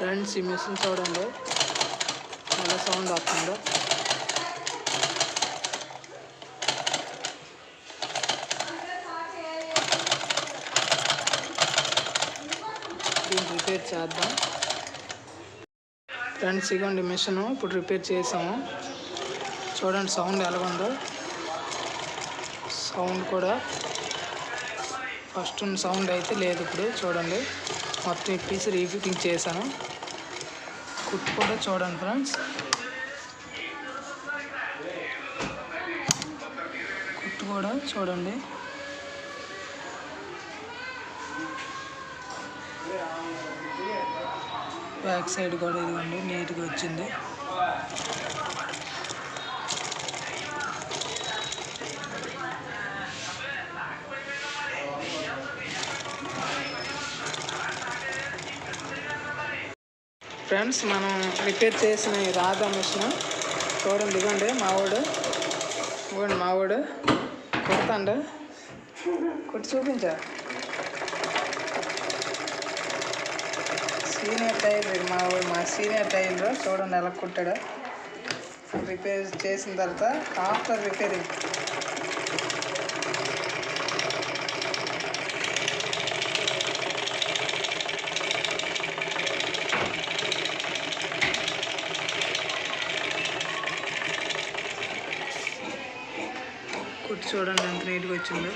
Friends ఈ machine చూడండి. చాలా సౌండ్ వస్తుందో. దీన్ని రిపేర్ చేద్దాం. ఫ్రెండ్స్ ఇగోండి మిషన్ ఇప్పుడు రిపేర్ చేసాము. చూడండి సౌండ్ ఎలా ఉందో సౌండ్ కూడా ఫస్ట్ ఉన్న సౌండ్ అయితే లేదు ఇప్పుడు చూడండి. మొత్తం ఇప్పేసి రీఫిటింగ్ చేశాను. కుట్టు కూడా చూడండి ఫ్రెండ్స్. కుట్టు కూడా చూడండి. బ్యాక్ సైడ్ కూడా ఇదిగోండి నీట్గా వచ్చింది. ఫ్రెండ్స్ మనం రిపేర్ చేసిన ఈ రాధా మిషన్ చూడండి ఇదిగోండి మావాడు ఇవ్వండి మావాడు కుడతాండు? కుట్టి చూపించా? సీనియర్ టైలర్ మా మా సీనియర్ టైలర్ చూడండి ఎలా కుట్టాడు. రిపేర్ చేసిన తర్వాత ఆఫ్టర్ రిపేరింగ్ కుట్టు చూడండి ఎంత నీట్గా వచ్చిందో.